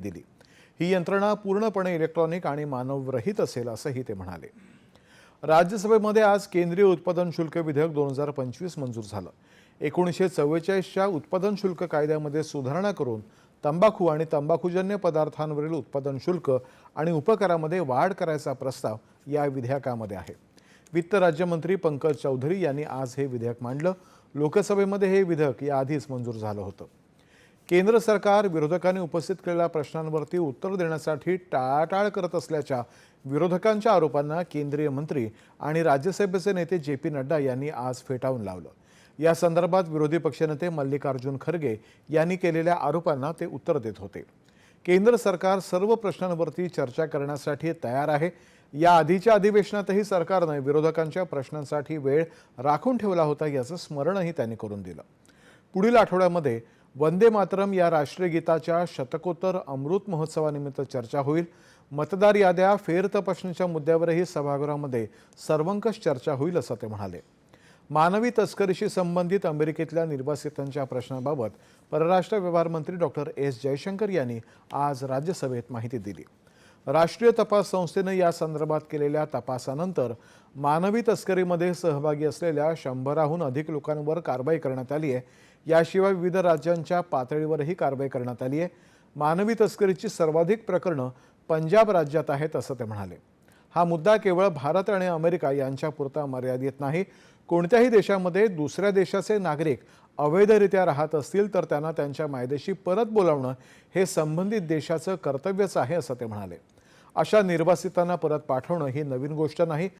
दिली. ही यंत्रणा पूर्णपणे इलेक्ट्रॉनिक आणि मानवरहित असेल असंही ते म्हणाले. राज्यसभेमध्ये आज केंद्रीय उत्पादन शुल्क विधेयक दोन हजार पंचवीस मंजूर झालं. एकोणीसशे चव्वेचाळीसच्या उत्पादन शुल्क कायद्यामध्ये सुधारणा करून तंबाखू आणि तंबाखूजन्य पदार्थांवरील उत्पादन शुल्क आणि उपकरामध्ये वाढ करायचा प्रस्ताव या विधेयकामध्ये आहे. वित्त राज्यमंत्री पंकज चौधरी यांनी आज हे विधेयक मांडलं. लोकसभेमध्ये हे विधेयक याआधीच मंजूर झालं होतं. केंद्र सरकार विरोधकांनी उपस्थित केलेल्या प्रश्नांवरती उत्तर देण्यासाठी टाळाटाळ करत असल्याच्या विरोधकांच्या आरोपांना केंद्रीय मंत्री आणि राज्यसभेचे नेते जे पी नड्डा यांनी आज फेटाळून लावलं. या संदर्भात विरोधी पक्षनेते मल्लिकार्जुन खरगे यांनी केलेल्या आरोपांना ते उत्तर देत होते. केंद्र सरकार सर्व प्रश्नांवरती चर्चा करण्यासाठी तयार आहे. या आधीच्या अधिवेशनातही सरकारनं विरोधकांच्या प्रश्नांसाठी वेळ राखून ठेवला होता याचं स्मरणही त्यांनी करून दिलं. पुढील आठवड्यामध्ये वंदे मातरम या राष्ट्रीय गीताच्या शतकोत्तर अमृत महोत्सवानिमित्त चर्चा होईल. मतदार याद्या फेरतपासणीच्या मुद्द्यावरही सभागृहामध्ये सर्वंकष चर्चा होईल असं ते म्हणाले. मानवी तस्करीशी संबंधित अमेरिकेतल्या निर्वासितांच्या प्रश्नाबाबत परराष्ट्र व्यवहार मंत्री डॉक्टर एस जयशंकर यांनी आज राज्यसभेत माहिती दिली. राष्ट्रीय तपास संस्थेनं या संदर्भात केलेल्या तपासानंतर मानवी तस्करीमध्ये सहभागी असलेल्या शंभराहून अधिक लोकांवर कारवाई करण्यात आली आहे. याशिवाय विविध राज्यांच्या पातळीवरही कारवाई करण्यात आली आहे. मानवी तस्करीची सर्वाधिक प्रकरणं पंजाब राज्यात आहेत असं ते म्हणाले. हा मुद्दा केवळ भारत आणि अमेरिका यांच्यापुरता मर्यादित नाही. कोणत्याही देशामध्ये दुसऱ्या देशाचे नागरिक अवैधरित्या राहत असतील तर त्यांना त्यांच्या मायदेशी परत बोलावणं हे संबंधित देशाचं कर्तव्यच आहे असं ते म्हणाले. अशा निर्वासितांना परत पाठवणं ही नवीन गोष्ट नाही.